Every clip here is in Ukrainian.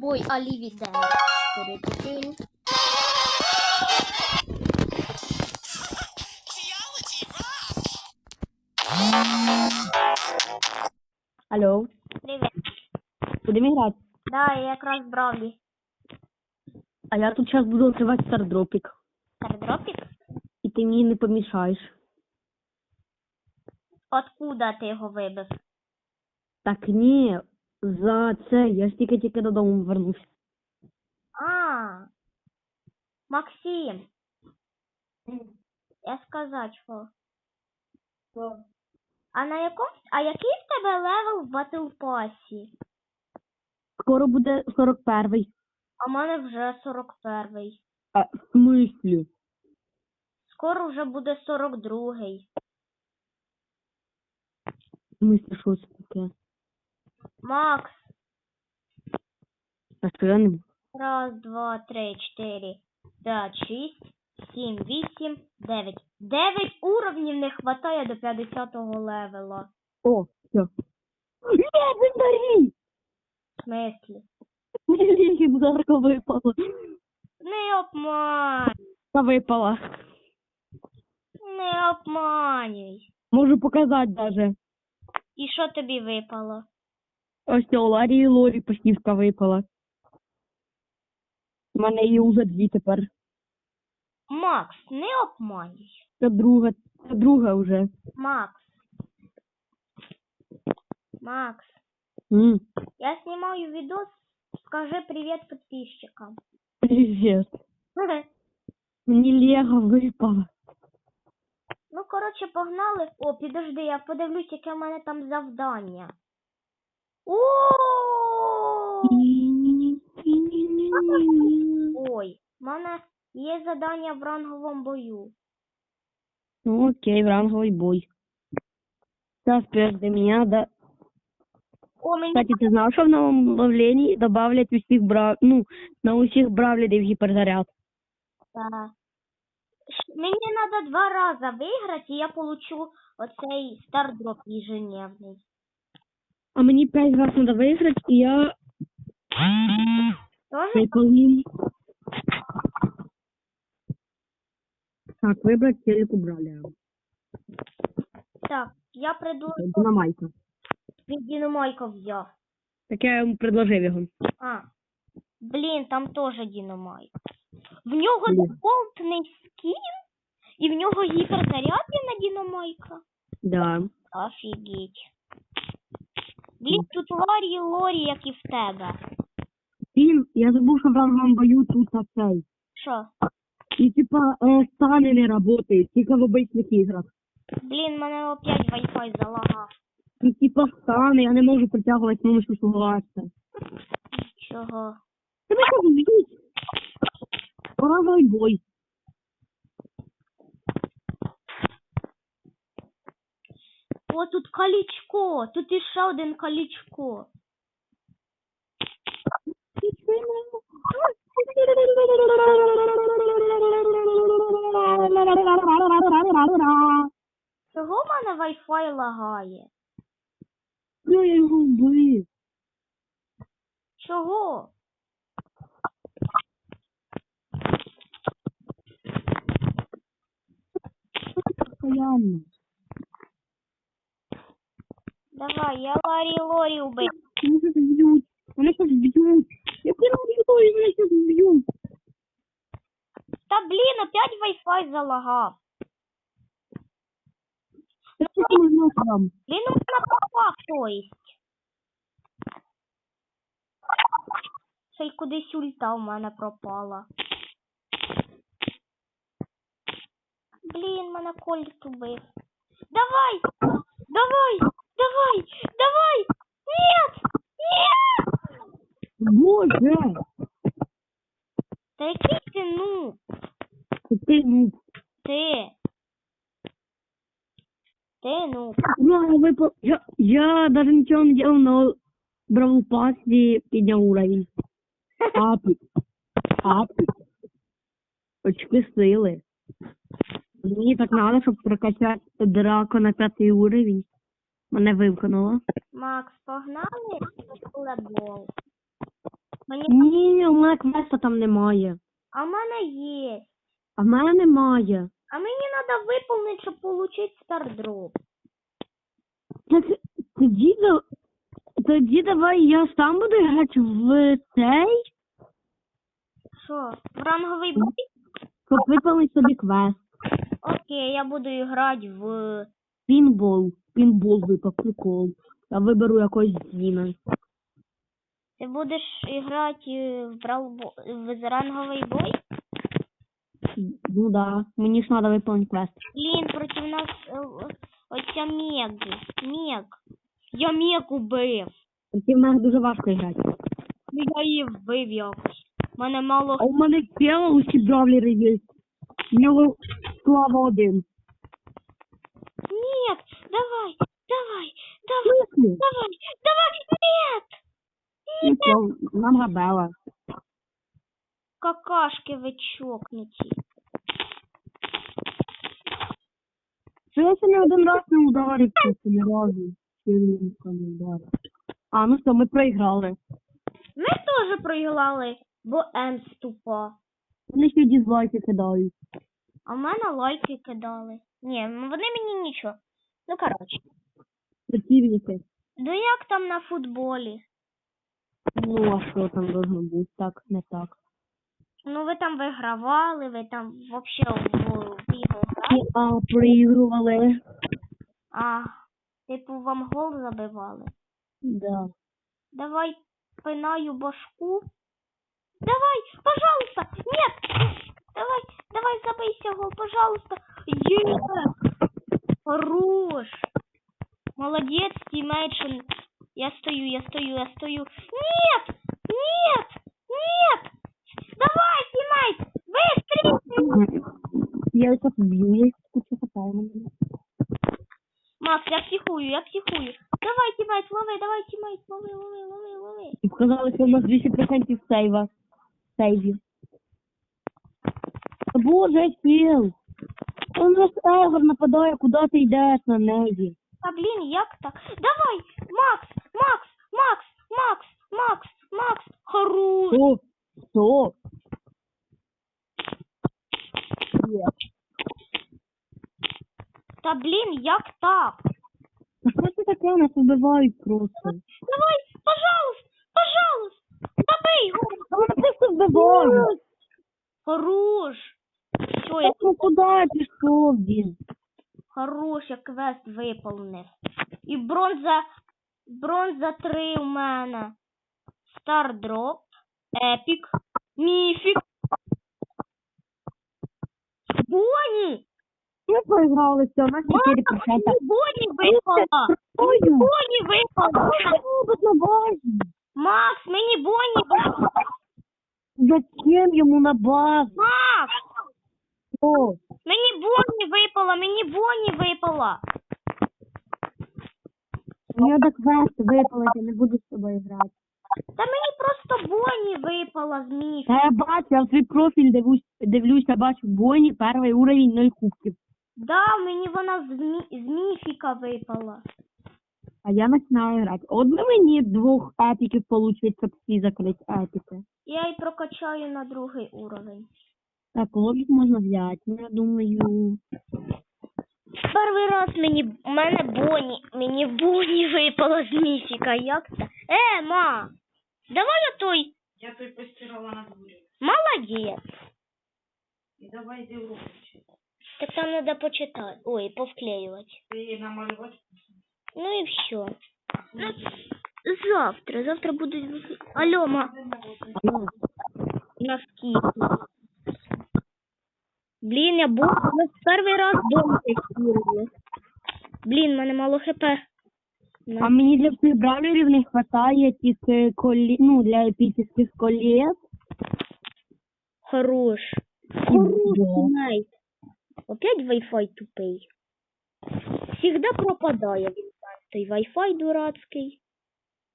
бой Алівідер. Тиритин. Алло, Привіт. будемо грати? Да, я якраз Бравлі. А я тут зараз буду відкривати стардропік. Стардропік? І ти мені не помішаєш. Откуда ти його вибив? Так ні, за це, я ж тільки тільки додому вернувся. А, Максим. Я сказав, що. А на якому, а який в тебе левел в Battle Pass? Скоро буде 41-й. А в мене вже 41. А, в смислі? Скоро вже буде 42. В смислі, що це таке? Макс. Раз, два, три, чотири, п'ять, шість, сім, вісім, дев'ять. Дев'ять уровнів не хватає до 50-го левела. О, все. Легендарі! В смислі? Мені легендарка випала. Не обманюй. Та випала. Не обманюй. Можу показати даже. І що тобі випало? Ось у Ларі Лорі посівка випала. У мене її вже дві тепер. Макс, не обманюй. Це друга, це друга вже. Макс. Макс, М, я знімаю відос. Скажи привіт підписчикам. Привіт. Мені Лего випало. Ну, коротше, погнали. О, підожди, я подивлюсь, яке в мене там завдання. Ой, в мене є завдання в ранговому бою. Ну, окей, в ранговий бой. Сейчас подожди меня, да. О, мені Кстати, ти знав, що в новому обновленні добавлять усіх брав... ну, на усіх бравлідів гіперзаряд. та- Ш- мені треба два рази виграти, і я получу оцей стардроп ежедневний. А мені п'ять разів треба виграти, і я Тоже? Так, выбрать телек убрали. Так, я предложу Динамайка. від Дінамайка взяв. Так я йому предложив його. А, блін, там теж Дінамайк. В нього Блін. дефолтний скін, і в нього гіперзаряд є на Дінамайка. Да. Офігеть. Блін, тут Ларі і Лорі, як і в тебе. Він, я забув, що в ранговому бою тут цей. Що? І типа е, стани не работають, тільки в обичних іграх. Блін, мене опять Wi-Fi залагав. І типа стани, я не можу притягувати помощью согласия. Чого? Тебе що б'ють? Ранговий бой. О, тут колічко. Тут іще один колічко. Чого в мене Wi-Fi лагає? Ну, я його вбив. Чого? Постоянно. Давай, я Ларі і Лорі убив. Мене щось б'ють. Мене щось б'ють. Я переб'ю, і мене щось б'ють. Та блін, опять Wi-Fi залагав. Я що можна там? Блін, у мене пропав хтось. Ще й кудись ульта у мене пропала. Блін, мене Кольт убив. Давай! Давай! Давай! Давай! Нет! Нет! Боже! Та який ти ну? Ти, ну, Ти. Ти ну. Я випав. Я, я даже нічого не делал, но Бравл Пасі підняв уровень. Апик. Апик. Очки сили. Мені так надо, щоб прокачати драко на п'ятий уровень. Мене вимкнуло. Макс, погнали в футбол. Мені Мені... Ні, у мене квеста там немає. А в мене є. А в мене немає. А мені треба виповнити, щоб отримати стардроп. Так тоді, тоді давай я сам буду грати в цей, Що, в ранговий бой? щоб виповнити собі квест. Окей, я буду грати в. Пінбол. Пінбол випав, прикол. Я виберу якось Зіна. Ти будеш грати в, бралбо... в ранговий бой? Ну да, мені ж треба виповнити квест. Блін, проти нас оця Мег. Мег. Я Мег убив. В мене дуже важко грати. Ну я її вбив якось. У мене мало А у мене тіло усі бравлери є. В нього слава один. Давай, давай, давай, давай, давай, нет! Ну що, нам габела. Какашки ви чокнуті. Це я не один раз не ударив, просто ні разу. Сильненько не ударив. А, ну що, ми проіграли. Ми теж проіграли, бо М тупа. Вони ще дізлайки кидають. А в мене лайки кидали. Ні, м, вони мені нічого. Ну, коротше. Противники. Ну як там на футболі? Ну, а що там должно бути? Так, не так. Ну ви там вигравали, ви там взагалі в, ігру грали. А, проігрували. А, типу вам гол забивали. Да. Давай пинаю башку. Давай, пожалуйста. Нет. Давай, давай забейся гол, пожалуйста. Есть. Хорош. Молодец, тиммейшн. Я стою, я стою, я стою. Нет! Нет! Нет! Давай, тиммейт! Быстрее! Я сейчас бью, я кучу хапаю мене. Макс, я психую, я психую. Давай, тиммейт, лови, давай, тиммейт, лови, лови, лови, лови. І сказали, що у нас 200% сейва. Сейвів. Та Боже, Філ! У нас Егор нападає, куди ти йдеш на неї? Та блін, як так? Давай, Макс, Макс, Макс, Макс, Макс, Макс, хорош. Що? Що? Є. Та блін, як так? Та що це таке? Нас вбивають просто. Давай, пожалуйста, пожалуйста, забий його. Та вони просто вбивають. Хорош. Все, я ну куди пішов він? хорош, я квест виповнив. І бронза, бронза 3 у мене. Стардроп, епік, міфік. Боні! Ми проіграли все, у нас 4%. Мама, Боні випала! Боні випала! на базі? Макс, мені Боні випала! Зачем йому на базу? Макс! О, Мені Боні випала, мені Боні випала! я до квест випалити, не буду з тобою грати. Та мені просто Боні випала з міф. Та я бачу, я в твій профіль дивлюсь, дивлюся, бачу Боні, перший уровень 0 кубків. Да, мені вона з, мі... з міфіка випала. А я починаю грати. Би мені двох епіків получить, щоб всі закрити епіки. Я й прокачаю на другий уровень. Так, лобік можна взяти, ну я думаю. Перший раз мені у мене Боні, мені Боні випала з міфіка. Як це? Е, ма! Давай я той. Я той постирала на дворі. Молодець. І давай йди в руку. Так там треба почитати. Ой, повклеювати. Ти її намалювати. Ну і все. Ну, завтра. Завтра будуть. Алло, ма. Ну, Носки. Блін, я був в перший раз дом тестували. Блін, мене мало хп. Ну, А мені для всіх бравлерів не вистачає тільки колі... ну, для епічних колес. Хорош. Хороший найт. Опять Wi-Fi тупий. Всегда пропадає він там, той Wi-Fi дурацький.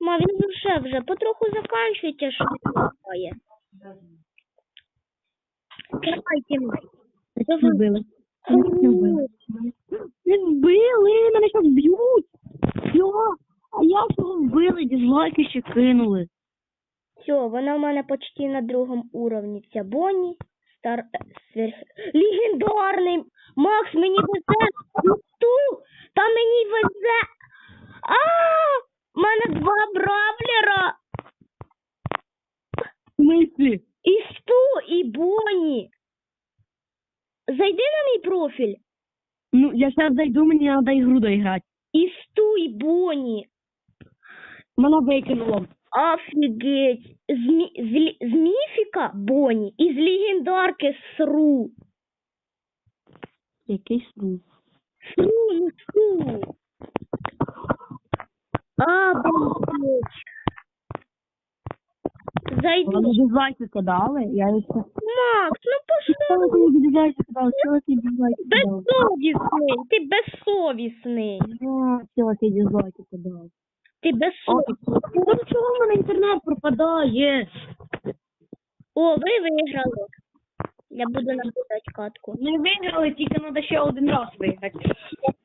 Ма, він вже вже потроху заканчується, що він пропадає. Давайте, май. Що вбили? Вбили. Не вбили, мене зараз б'ють. Йо, а як його вбили, дізлайки ще кинули. Все, вона в мене почти на другому уровні. Ця Бонні. Стар... е, Сверх... Легендарний! Макс, мені би ту! Та мені везе. А! У мене два бравлера! В смислі? І Сту, і Бонні. Зайди на мій профіль. Ну, я зараз зайду, мені треба ігру доіграти. І Сту, і Бонні. Мене викинуло. Офігеть. З, мі... з, лі- з міфіка Бонні і з легендарки Сру. Якийсь ну. Сру, ну Сру. А, Зайди. Вони дизлайки кидали, я ще... Макс, ну пошли. Чого ти дизлайки кидав? Чого ти дизлайки кидав? Безсовісний. Ти безсовісний. А, Чого ти дизлайки кидав? Ти безсовісний. ну чого в мене інтернет пропадає? О, ви виграли. Я буду наблюдати катку. Ми виграли, тільки треба ще один раз виграти.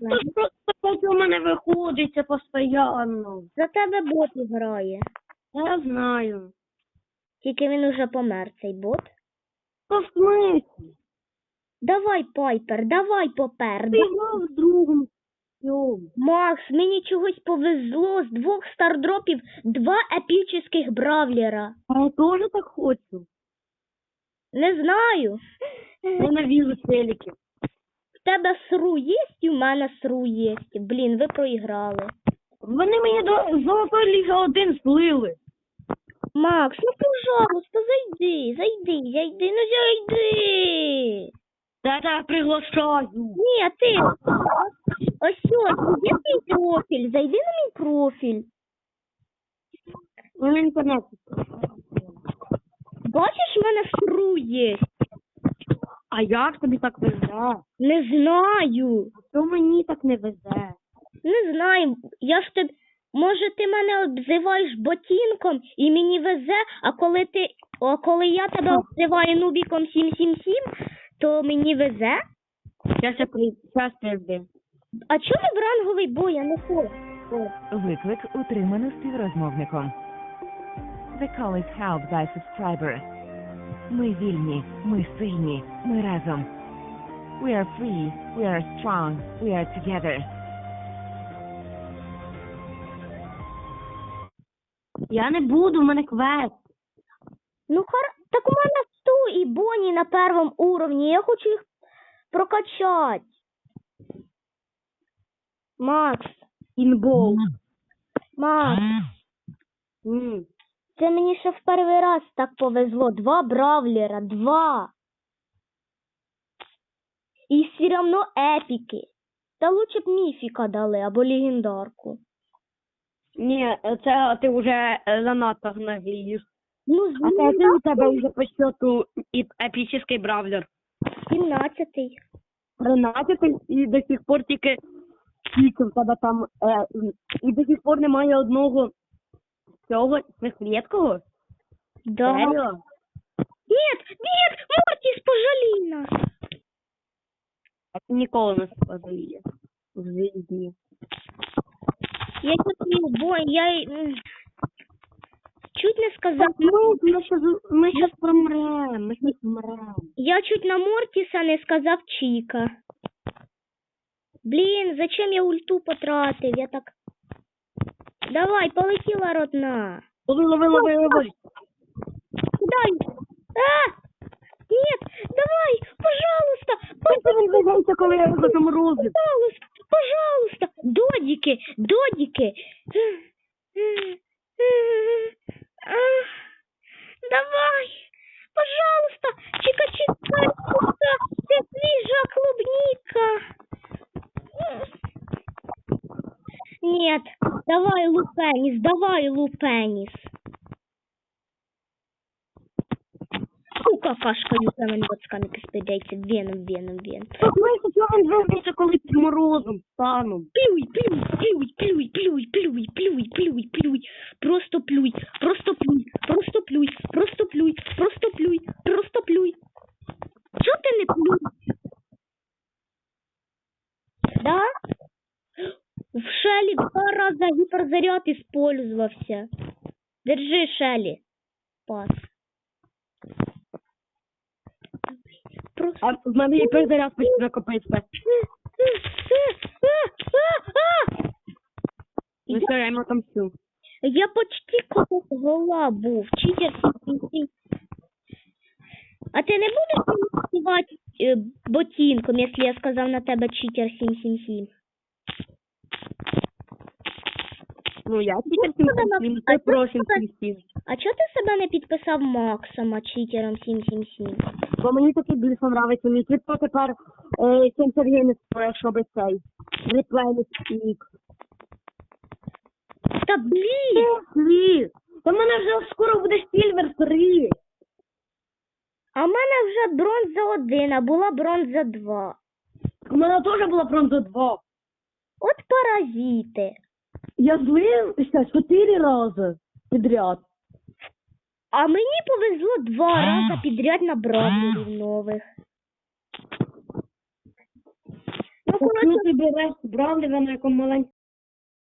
Тож просто поки у мене виходить це постійно. За тебе бот грає. Я знаю. Тільки він уже помер, цей бот. Та в смислі? Давай, Пайпер, давай попереду. Ти грав з другом. Макс, мені чогось повезло з двох стардропів два епічних бравлера. А я теж так хочу. Не знаю. Ненавижу селіки. В тебе сру є, і в мене сру є. Блін, ви проіграли. Вони мені до золотої ліги один слили. Макс, ну пожалуйста, зайди, зайди, зайди, ну зайди. Та я приглашаю. Ні, а ти. Ось що, є мій профіль, зайди на мій профіль. У мене інтернет. Бачиш, в мене сру є. А як тобі так везе? Не знаю. Що мені так не везе? Не знаю. Я ж тебе. Може, ти мене обзиваєш ботінком і мені везе, а коли ти. А коли я тебе обзиваю нубіком 777, то мені везе? Щас я при... Щас прийде. А чому в ранговий бой я не хочу? Виклик утримано співрозмовником. The call is held by subscriber. Ми вільні, ми сильні, ми разом. We are free, we are strong, we are together. Я не буду, в мене квест. Ну, хар... так у мене Сту і Бонні на першому уровні, я хочу їх прокачати. Макс, Інбол. Макс, М. це мені ще в перший раз так повезло. Два бравлера, два. І все одно епіки. Та лучше б міфіка дали або легендарку. Ні, це ти вже е, занадто гнавієш. Ну, А це який у тебе вже по счету і епічний бравлер? 17-й. 13 і до сих пор тільки тільки в тебе там е, і до сих пор немає одного цього рідкого? Да. Серйозно? Нет, нет, Мортис, пожалій нас. А ти ніколи не сподобає в житті. Я чуть бой, я й, м, чуть не сказав. Ну, ми щас, ми щас помремо, ми щас помремо. Я чуть на Мортіса не сказав Чіка. Блін, зачем я ульту потратив? Я так. Давай, полетіла родна. Лови, лови, лови, лови. Дай. А! Нет, давай, пожалуйста, Це він везеться, коли я його заморозив. пожалуйста, пожалуйста. Додики, додики. Давай, пожалуйста, чика чика, це свіжа клубника. Нет, давай лупенис, давай лупенис. Фу, какашкою за мене боцками киспидається, веном, веном, веном. Так ми що він везеться, коли під морозом станом. Плюй, плюй, плюй, плюй, плюй, плюй, плюй, плюй, плюй. Просто плюй, просто плюй, просто плюй, просто плюй, просто плюй, просто плюй. Чого ти не плюй? Да? В Шелі два рази гіперзаряд использовався. Держи, Шелі. спас. Просто... А в мене є перезаряд почти накопиться. Я йому там всю. я почти гола був. Читер 777. А ти не будеш співати е, ботинком, якщо я сказав на тебе читер 777? Ну, я а це просим куди- А чого ти себе не підписав Максом, а читером 777? Бо мені таке більше нравиться. Мій крипто тепер е, цим Сергій не стоїть, щоб цей реплей не стік. Та блін! Та в мене вже скоро буде Сільвер 3. А в мене вже бронза 1, а була бронза 2. У мене теж була бронза 2. От паразити. Я злився чотири рази підряд. А мені повезло два рази підряд на браузерів нових. Ну, коротше, ти береш бравлера на якому маленькому